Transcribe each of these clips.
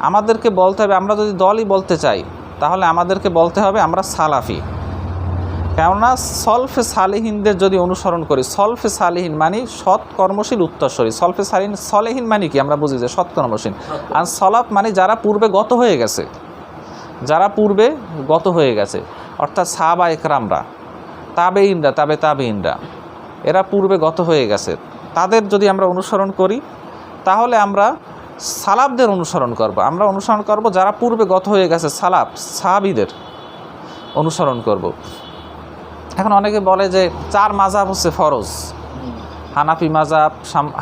আমাদেরকে বলতে হবে, আমরা যদি দলই বলতে চাই, তাহলে আমাদেরকে বলতে হবে আমরা সালাফি। কেননা সলফে সালেহিনদের যদি অনুসরণ করি, সলফে সালেহিন মানে সৎ কর্মশীল উত্তরস্বরী সলফে সালিহীন, সলেহীন মানে কি? আমরা বুঝি যে সৎ কর্মশীল। আর সলাফ মানে যারা পূর্বে গত হয়ে গেছে। যারা পূর্বে গত হয়ে গেছে। অর্থাৎ সাহাবা একরামরা তাবে ইনরা তাবে তাবে ইনরা এরা পূর্বে গত হয়ে গেছে। তাদের যদি আমরা অনুসরণ করি, তাহলে আমরা সালাফদের অনুসরণ করব। আমরা অনুসরণ করব যারা পূর্বে গত হয়ে গেছে, সালাব, সাহাবিদের অনুসরণ করব। এখন অনেকে বলে যে চার মাজাব হচ্ছে ফরজ। হানাফি মাজাব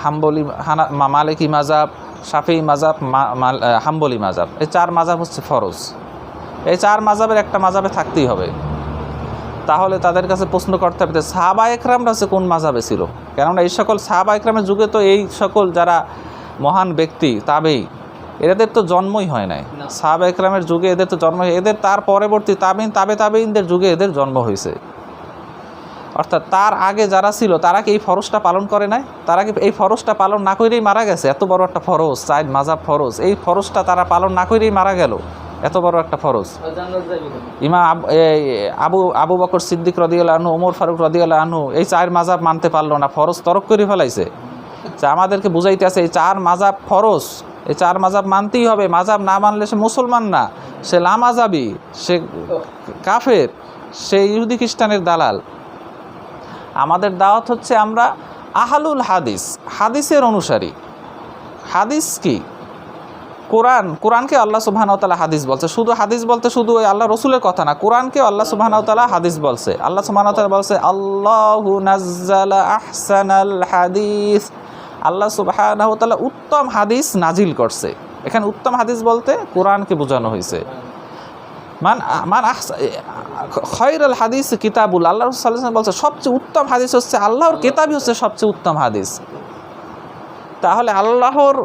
হাম্বলি, হানা মালিকি মাজাব শাফি মাজাব হাম্বলি মাজাব এই চার মাজাব হচ্ছে ফরজ। এই চার মাজাবের একটা মাজাবে থাকতেই হবে। তাহলে তাদের কাছে প্রশ্ন করতে হবে যে সাহাবা একরামরা হচ্ছে কোন মাজাবে ছিল? কেননা এই সকল সাহাবা একরামের যুগে তো এই সকল যারা মহান ব্যক্তি তাবেই। এদের তো জন্মই হয় নাই। না। সাহাবা একরামের যুগে এদের তো জন্ম এদের তার পরবর্তী তাবিন তাবে তাবেইনদের যুগে এদের জন্ম হয়েছে। অর্থাৎ তার আগে যারা ছিল তারা কি এই ফরজটা পালন করে নাই? তারা কি এই ফরজটা পালন না করেই মারা গেছে? এত বড় একটা ফরজ চাইদ মাজাব ফরজ। এই ফরজটা তারা পালন না করেই মারা গেল। এত বড় একটা ফরজ? ইমা আব- আবু আবু বকর সিদ্দিক রদিয়াল আনহু ওমর ফারুক রদিয়াল আনহু এই চায়ের মাজাব মানতে পারল না। ফরজ তরক করে ফেলাইছে। যে আমাদেরকে বুঝাইতে আছে, এই চার মাজাব ফরজ। এই চার মাজাব মানতেই হবে। মাজাব না মানলে সে মুসলমান না। সে লামাজাবি, সে কাফের, সে ইহুদি খ্রিস্টানের দালাল। আমাদের দাওয়াত হচ্ছে আমরা আহালুল হাদিস, হাদিসের অনুসারী। হাদিস কি? কোরআন, কোরআনকে আল্লাহ সুবাহানতালা হাদিস বলছে। শুধু হাদিস বলতে শুধু ওই আল্লাহ রসুলের কথা না, কোরআনকে আল্লাহ সুবাহানতালা হাদিস বলছে। আল্লাহ সুবাহানতালা বলছে, আল্লাহ আহসানাল হাদিস। আল্লাহ সুবাহানতালা উত্তম হাদিস নাজিল করছে। এখানে উত্তম হাদিস বলতে কোরআনকে বোঝানো হয়েছে। মান মান খয়রুল হাদিস কিতাবুল, আল্লাহ রসুল বলছে, সবচেয়ে উত্তম হাদিস হচ্ছে আল্লাহর কিতাবই হচ্ছে সবচেয়ে উত্তম হাদিস। তাহলে আল্লাহর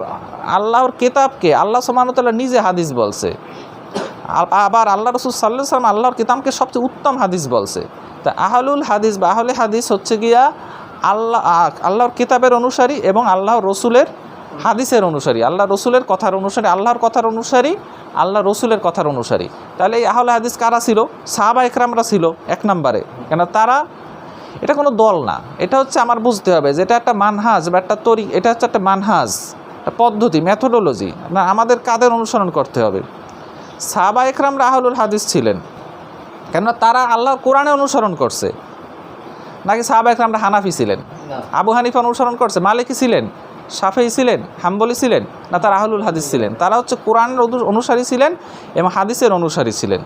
আল্লাহর কিতাবকে আল্লাহ সুমানতাল্লাহ নিজে হাদিস বলছে। আবার আল্লাহ রসুল সাল্লাহ সাল্লাম আল্লাহর কিতাবকে সবচেয়ে উত্তম হাদিস বলছে। তা আহলুল হাদিস বা আহলে হাদিস হচ্ছে গিয়া আল্লাহ আল্লাহর কিতাবের অনুসারী এবং আল্লাহর রসুলের হাদিসের অনুসারী। আল্লাহ রসুলের কথার অনুসারী, আল্লাহর কথার অনুসারী, আল্লাহ রসুলের কথার অনুসারী। তাহলে এই আহলে হাদিস কারা ছিল? সাহাবা একরামরা ছিল এক নম্বরে। কেন তারা, এটা কোনো দল না। এটা হচ্ছে আমার বুঝতে হবে যে এটা একটা মানহাজ বা একটা তরি, এটা হচ্ছে একটা মানহাজ পদ্ধতি মেথোডোলজি না, আমাদের কাদের অনুসরণ করতে হবে? সাহাবা একরামরা আহলুল হাদিস ছিলেন। কেননা তারা আল্লাহর কোরআনে অনুসরণ করছে। নাকি সাহাবা একরামরা হানাফি ছিলেন? আবু হানিফা অনুসরণ করছে মালিকি ছিলেন সাফেই ছিলেন হাম্বলি ছিলেন না তারা আহলুল হাদিস ছিলেন? তারা হচ্ছে কোরআনের অনুসারী ছিলেন এবং হাদিসের অনুসারী ছিলেন।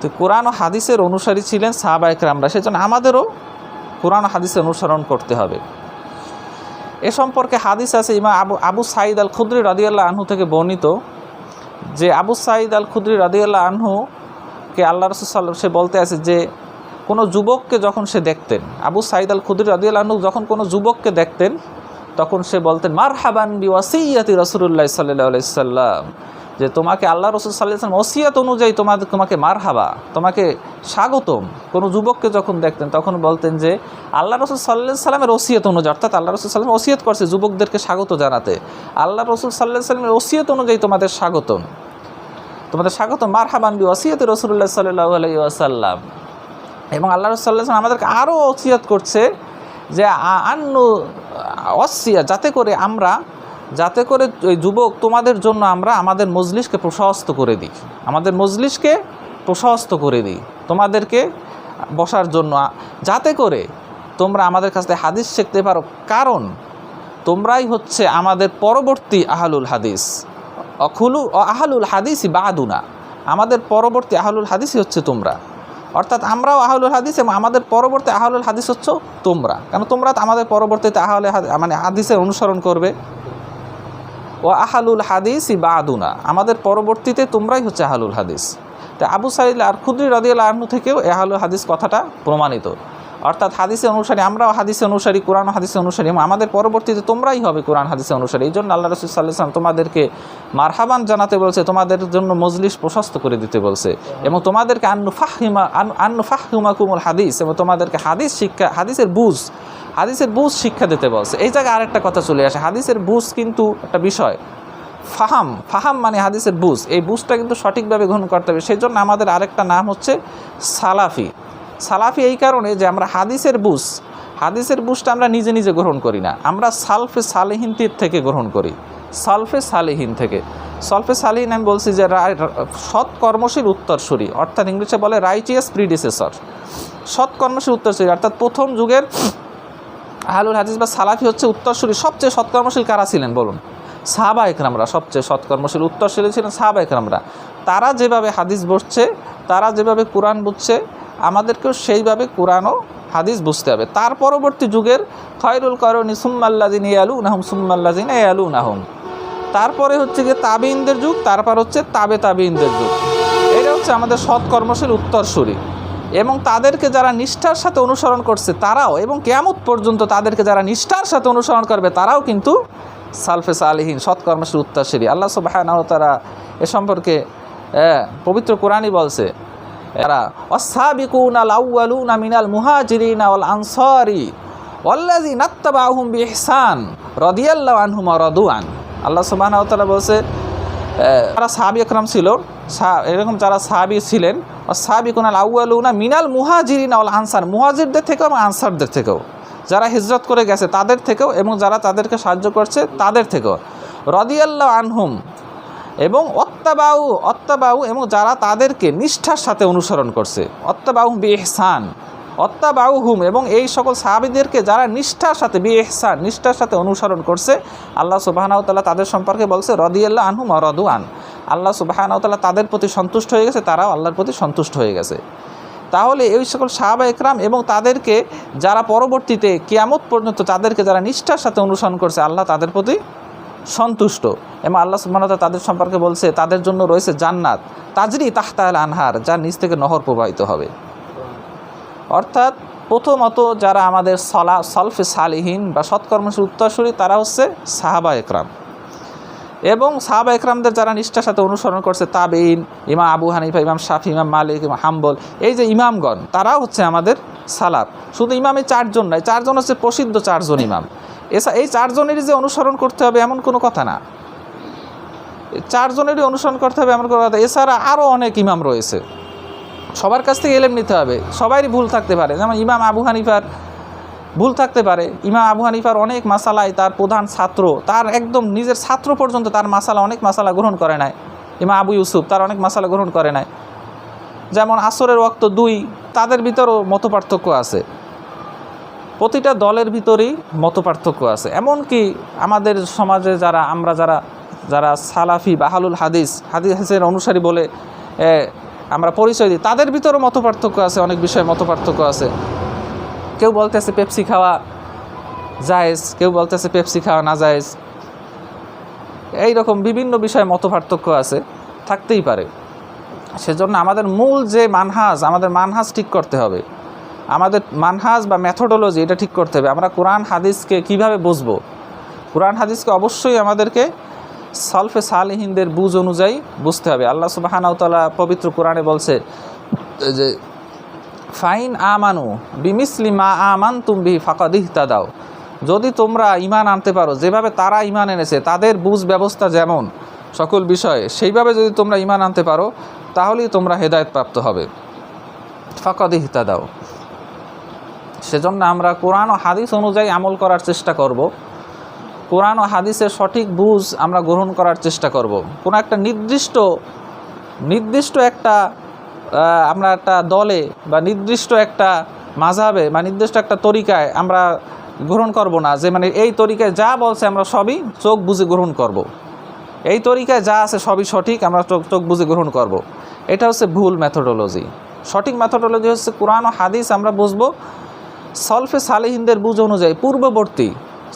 তো কোরআন ও হাদিসের অনুসারী ছিলেন সাহাবা একরামরা সেজন্য আমাদেরও কোরআন ও হাদিসের অনুসরণ করতে হবে। এ সম্পর্কে হাদিস আছে ইমা আবু আবু সাইদ আল খুদ্রি রাদিয়াল্লাহ আনহু থেকে বর্ণিত যে আবু সাঈদ আল খুদ্রি রাদিয়াল্লাহ আনহুকে আল্লাহ রসুল সাল্লাম সে বলতে আছে যে কোনো যুবককে যখন সে দেখতেন, আবু সাইদ আল খুদ্রি রাদিয়াল্লাহ আনহু যখন কোনো যুবককে দেখতেন, তখন সে বলতেন মার হাবান বি ওয়াসিয়াতি রসুল্লাহ সাল্লাহ সাল্লাম, যে তোমাকে আল্লাহ রসুল সাল্লাহ সাল্লাম ওসিয়াত অনুযায়ী তোমাদের তোমাকে মার হাবা তোমাকে স্বাগতম। কোনো যুবককে যখন দেখতেন, তখন বলতেন যে, আল্লাহ রসুল সাল্লাহ সাল্লামের ওসিয়ত অনুযায়ী, অর্থাৎ আল্লাহ রসুল সাল্লাম ওসিয়ত করছে যুবকদেরকে স্বাগত জানাতে। আল্লাহ রসুল সাল্লাহ সাল্লামের ওসিয়ত অনুযায়ী তোমাদের স্বাগতম। তোমাদের স্বাগত মার হাবান বি ওসিয়ত রসুল্লাহ সাল্লাহ আলাই আসাল্লাম এবং আল্লাহ রসুল্লাহ আমাদেরকে আরও ওসিয়ত করছে যে আন্নু অসিয়া যাতে করে আমরা, যাতে করে ওই যুবক তোমাদের জন্য আমরা আমাদের মজলিসকে প্রশস্ত করে দিই। আমাদের মজলিসকে প্রশস্ত করে দিই তোমাদেরকে বসার জন্য। যাতে করে তোমরা আমাদের কাছ থেকে হাদিস শিখতে পারো। কারণ তোমরাই হচ্ছে আমাদের পরবর্তী আহলুল হাদিস। অখুলু আহলুল হাদিসই বাদুনা। আমাদের পরবর্তী আহলুল হাদিসই হচ্ছে তোমরা। অর্থাৎ আমরাও আহলুল হাদিস এবং আমাদের পরবর্তী আহলুল হাদিস হচ্ছে তোমরা। কেন তোমরা তো আমাদের পরবর্তীতে আহলে মানে হাদিসের অনুসরণ করবে। ও আহালুল হাদিস বা আদুনা আমাদের পরবর্তীতে তোমরাই হচ্ছে আহলুল হাদিস। তা আবু সাইল আর খুদ্রি রদিয়াল আহনু থেকেও এ আহলুল হাদিস কথাটা প্রমাণিত। অর্থাৎ হাদিসে অনুসারী, আমরাও হাদিসে অনুসারী কোরআন হাদিসে অনুসারী, এবং আমাদের পরবর্তীতে তোমরাই হবে কোরআন হাদিসে অনুসারী। এই জন্য আল্লাহ রসুল সাল্লাহ সাল্লাম তোমাদেরকে মারহাবান জানাতে বলছে, তোমাদের জন্য মজলিস প্রশস্ত করে দিতে বলছে, এবং তোমাদেরকে আন্নু ফাহিমা আন- আন্নু কুমুল হাদিস, এবং তোমাদেরকে হাদিস শিক্ষা, হাদিসের বুঝ হাদিসের বুঝ শিক্ষা দিতে বলছে। এই জায়গায় আরেকটা কথা চলে আসে, হাদিসের বুঝ কিন্তু একটা বিষয়। ফাহাম ফাহাম মানে হাদিসের বুঝ। এই বুঝটা কিন্তু সঠিকভাবে গ্রহণ করতে হবে। সেই জন্য আমাদের আরেকটা নাম হচ্ছে সালাফি। সালাফি এই কারণে যে আমরা হাদিসের বুঝ, হাদিসের বুঝটা আমরা নিজে নিজে গ্রহণ করি না। আমরা সালফে সালেহিনতির থেকে গ্রহণ করি। সালফে সালেহীন থেকে। সলফে সালেহিন আমি বলছি যে সৎ কর্মশীল উত্তরসূরি, অর্থাৎ ইংলিশে বলে রাইটিয়াস প্রিডিসেসর সৎ কর্মশীল উত্তরসূরি, অর্থাৎ প্রথম যুগের আহলুল হাদিস বা সালাফি হচ্ছে উত্তরসূরি। সবচেয়ে সৎকর্মশীল কারা ছিলেন বলুন? সাহাবা একরামরা, সবচেয়ে সৎকর্মশীল উত্তরশীল ছিলেন সাহাবা একরামরা। তারা যেভাবে হাদিস বসছে তারা যেভাবে কোরআন বুঝছে আমাদেরকেও সেইভাবে কোরআনও হাদিস বুঝতে হবে। তার পরবর্তী যুগের খয়রুল করণী সুম্মাল্লাজিন ইয়ালু নাহম সুম্মাল্লাজিন ইয়ালু নাহম তারপরে হচ্ছে গিয়ে তাবিনদের যুগ, তারপর হচ্ছে তাবে তাবিনদের যুগ। এটা হচ্ছে আমাদের সৎকর্মশীল উত্তরসূরি। এবং তাদেরকে যারা নিষ্ঠার সাথে অনুসরণ করছে, তারাও, এবং কেয়ামত পর্যন্ত তাদেরকে যারা নিষ্ঠার সাথে অনুসরণ করবে, তারাও কিন্তু সালফে সালিহীন, সৎকর্মশীল উত্তরসূরি। আল্লাহ সুবাহ তারা এ সম্পর্কে পবিত্র কোরআনই বলছে এরা, অসাবিকুন আল আউয়ালুন মিনাল মুহাজিরিন ওয়াল আনসারি ওয়াল্লাযী নাত্তাবাহুম বিইহসান রাদিয়াল্লাহু আনহুম ওয়া রাদুআন। আল্লাহ ওয়া বলছে যারা সাহাবী একরাম ছিল এরকম যারা সাহাবী ছিলেন সাহাবিকুন আল আউয়ালুনা মিনাল মুহাজিরিন ওয়াল আনসার, মুহাজিরদের থেকেও এবং আনসারদের থেকেও। যারা হিজরত করে গেছে তাদের থেকেও এবং যারা তাদেরকে সাহায্য করছে তাদের থেকেও। রদিয়াল্লাহ আনহুম এবং অত্তাবাউ অত্তাবাউ এবং যারা তাদেরকে নিষ্ঠার সাথে অনুসরণ করছে। অত্তাবাউ বি এহসান অত্তাবাউ হুম এবং এই সকল সাহাবিদেরকে যারা নিষ্ঠার সাথে বি এহসান নিষ্ঠার সাথে অনুসরণ করছে, আল্লাহ সুবাহানাউতাল্লাহ তাদের সম্পর্কে বলছে, রদিয়াল্লাহ আনহুম অরদু আন। আল্লাহ সুবাহানাউতাল্লাহ তাদের প্রতি সন্তুষ্ট হয়ে গেছে, তারাও আল্লাহর প্রতি সন্তুষ্ট হয়ে গেছে। তাহলে এই সকল সাহাবা একরাম এবং তাদেরকে যারা পরবর্তীতে কিয়ামত পর্যন্ত তাদেরকে যারা নিষ্ঠার সাথে অনুসরণ করছে, আল্লাহ তাদের প্রতি সন্তুষ্ট। এবং আল্লাহ সুবহানাহু তাদের সম্পর্কে বলছে, তাদের জন্য রয়েছে জান্নাত। তাজরি তাহতাল আনহার যার নিচ থেকে নহর প্রবাহিত হবে। অর্থাৎ প্রথমত যারা আমাদের সলা, সলফে সালিহীন বা সৎকর্মশীল উত্তরসূরি, তারা হচ্ছে সাহাবা একরাম। এবং সাহাবা একরামদের যারা নিষ্ঠার সাথে অনুসরণ করছে তাবেইন ইমাম আবু হানিফা, ইমাম শাফি, ইমাম মালিক, ইমাম হাম্বল, এই যে ইমামগণ, তারাও হচ্ছে আমাদের সালাফ শুধু ইমামে চারজন নয় চারজন হচ্ছে প্রসিদ্ধ চারজন ইমাম। এসা, এই চারজনেরই যে অনুসরণ করতে হবে এমন কোনো কথা না। চারজনেরই অনুসরণ করতে হবে এমন কোনো কথা। এছাড়া আরও অনেক ইমাম রয়েছে। সবার কাছ থেকে এলেম নিতে হবে। সবারই ভুল থাকতে পারে। যেমন ইমাম আবু হানিফার ভুল থাকতে পারে। ইমাম আবু হানিফার অনেক মাসালায় তার প্রধান ছাত্র, তার একদম নিজের ছাত্র পর্যন্ত তার মাসালা, অনেক মাসালা গ্রহণ করে নাই। ইমাম আবু ইউসুফ তার অনেক মাসালা গ্রহণ করে নাই। যেমন আসরের ওক্ত দুই, তাদের ভিতরও মত পার্থক্য আছে। প্রতিটা দলের ভিতরেই মত পার্থক্য আছে। এমনকি আমাদের সমাজে যারা, আমরা যারা যারা সালাফি বাহালুল হাদিস, হাদিসের অনুসারী বলে আমরা পরিচয় দিই, তাদের ভিতরেও মত পার্থক্য আছে, অনেক বিষয়ে মত পার্থক্য আছে। কেউ বলতেছে পেপসি খাওয়া জায়েজ, কেউ বলতেছে পেপসি খাওয়া না জায়েজ। এই রকম বিভিন্ন বিষয়ে মত পার্থক্য আছে, থাকতেই পারে। সেজন্য আমাদের মূল যে মানহাজ, আমাদের মানহাজ ঠিক করতে হবে। আমাদের মানহাজ বা মেথোডোলজি এটা ঠিক করতে হবে। আমরা কোরআন হাদিসকে কীভাবে বুঝব? কোরআন হাদিসকে অবশ্যই আমাদেরকে সলফে সালেহিনদের বুঝ অনুযায়ী বুঝতে হবে। আল্লাহ সুবাহানাউতালা পবিত্র কোরআনে বলছে যে, ফাইন আমানু বিমিসলি মা আমান তুমি ফাঁকাদিহ দাও যদি তোমরা ইমান আনতে পারো, যেভাবে তারা ইমান এনেছে, তাদের বুঝ ব্যবস্থা যেমন সকল বিষয়ে, সেইভাবে যদি তোমরা ইমান আনতে পারো, তাহলেই তোমরা হেদায়ত প্রাপ্ত হবে। ফাঁকাদিহ দাও সেজন্য আমরা কোরআন ও হাদিস অনুযায়ী আমল করার চেষ্টা করব। কোরআন ও হাদিসের সঠিক বুঝ আমরা গ্রহণ করার চেষ্টা করব। কোনো একটা নির্দিষ্ট নির্দিষ্ট একটা আমরা একটা দলে বা নির্দিষ্ট একটা মাঝাবে বা নির্দিষ্ট একটা তরিকায় আমরা গ্রহণ করব না। যে মানে এই তরিকায় যা বলছে আমরা সবই চোখ বুঝে গ্রহণ করব। এই তরিকায় যা আছে সবই সঠিক আমরা চোখ চোখ বুঝে গ্রহণ করব। এটা হচ্ছে ভুল মেথোডোলজি সঠিক মেথোডোলজি হচ্ছে কোরআন ও হাদিস আমরা বুঝব। সলফে সালেহিনদের বুঝ অনুযায়ী পূর্ববর্তী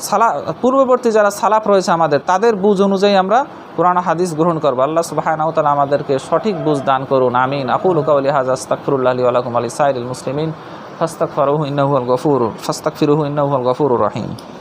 সালা, পূর্ববর্তী যারা সালাফ রয়েছে আমাদের, তাদের বুঝ অনুযায়ী আমরা পুরানো হাদিস গ্রহণ করব। আল্লাহ সুবাহানাউ তালা আমাদেরকে সঠিক বুঝ দান করুন। আমিন। আকুল কাউলি হাজ আস্তাকফরুল্লাহ আলী আলাকুম আলী সাইল মুসলিমিন। ফাস্তাক ফরহু ইন্নাহুল গফুর ফাস্তাক ফিরহু ইন্নাহুল গফুর রহিম